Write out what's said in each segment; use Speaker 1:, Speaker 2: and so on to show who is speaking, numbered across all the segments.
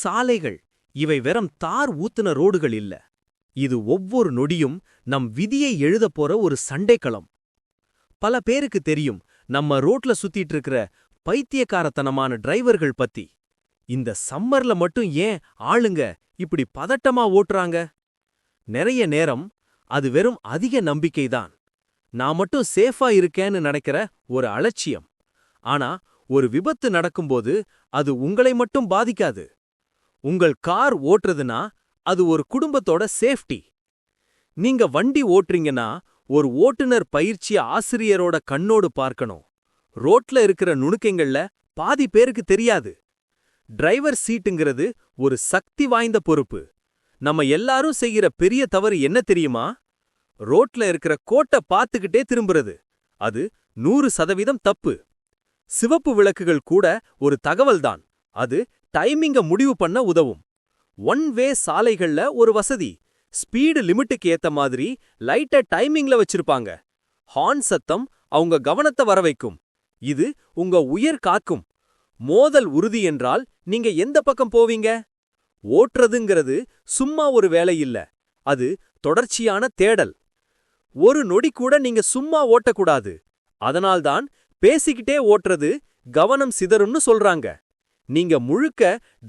Speaker 1: சாலைகள் இவை வெறும் தார் ஊத்துன ரோடுகள் இல்ல. இது ஒவ்வொரு நொடியும் நம் விதியை எழுதப் போற ஒரு சண்டைக்களம். பல பேருக்கு தெரியும் நம்ம ரோட்ல சுத்திட்டு இருக்கிற பைத்தியக்காரத்தனமான டிரைவர்கள் பத்தி. இந்த சம்மர்ல மட்டும் ஏன் ஆளுங்க இப்படி பதட்டமா ஓட்டுறாங்க? நிறைய நேரம் அது வெறும் அதிக நம்பிக்கைதான். நான் மட்டும் சேஃபா இருக்கேன்னு நினைக்கிற ஒரு அலட்சியம். ஆனா ஒரு விபத்து நடக்கும்போது அது உங்களை மட்டும் பாதிக்காது. உங்கள் கார் ஓட்டுறதுனா அது ஒரு குடும்பத்தோட சேஃப்டி. நீங்க வண்டி ஓட்டுறீங்கன்னா ஒரு ஓட்டுநர் பயிற்சி ஆசிரியரோட கண்ணோடு பார்க்கணும். ரோட்ல இருக்கிற நுணுக்கங்கள்ல பாதி பேருக்கு தெரியாது. டிரைவர் சீட்டுங்கிறது ஒரு சக்தி வாய்ந்த பொறுப்பு. நம்ம எல்லாரும் செய்கிற பெரிய தவறு என்ன தெரியுமா? ரோட்ல இருக்கிற கோட்டை பார்த்துக்கிட்டே திரும்புறது. அது நூறு சதவீதம் தப்பு. சிவப்பு விளக்குகள் கூட ஒரு தகவல்தான். அது டைமிங்க முடிவு பண்ண உதவும். ஒன் வே சாலைகள்ல ஒரு வசதி. ஸ்பீடு லிமிட்டுக்கு ஏத்த மாதிரி லைட்ட டைமிங்ல வச்சிருப்பாங்க. ஹார்ன் சத்தம் அவங்க கவனத்தை வர வைக்கும். இது உங்க உயிர் காக்கும். மோதல் உறுதி என்றால் நீங்க எந்த பக்கம் போவீங்க? ஓட்டுறதுங்கிறது சும்மா ஒரு வேலை இல்ல. அது தொடர்ச்சியான தேடல். ஒரு நொடி கூட நீங்க சும்மா ஓட்டக்கூடாது. அதனால்தான் பேசிக்கிட்டே ஓட்டுறது கவனம் சிதறும்னு சொல்றாங்க. நீங்க முழுக்க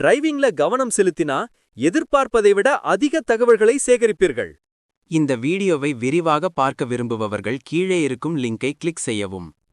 Speaker 1: டிரைவிங்ல கவனம் செலுத்தினா எதிர்பார்ப்பதை விட அதிக தகவல்களை சேகரிப்பீர்கள்.
Speaker 2: இந்த வீடியோவை விரிவாக பார்க்க விரும்புபவர்கள் கீழே இருக்கும் லிங்கை கிளிக் செய்யவும்.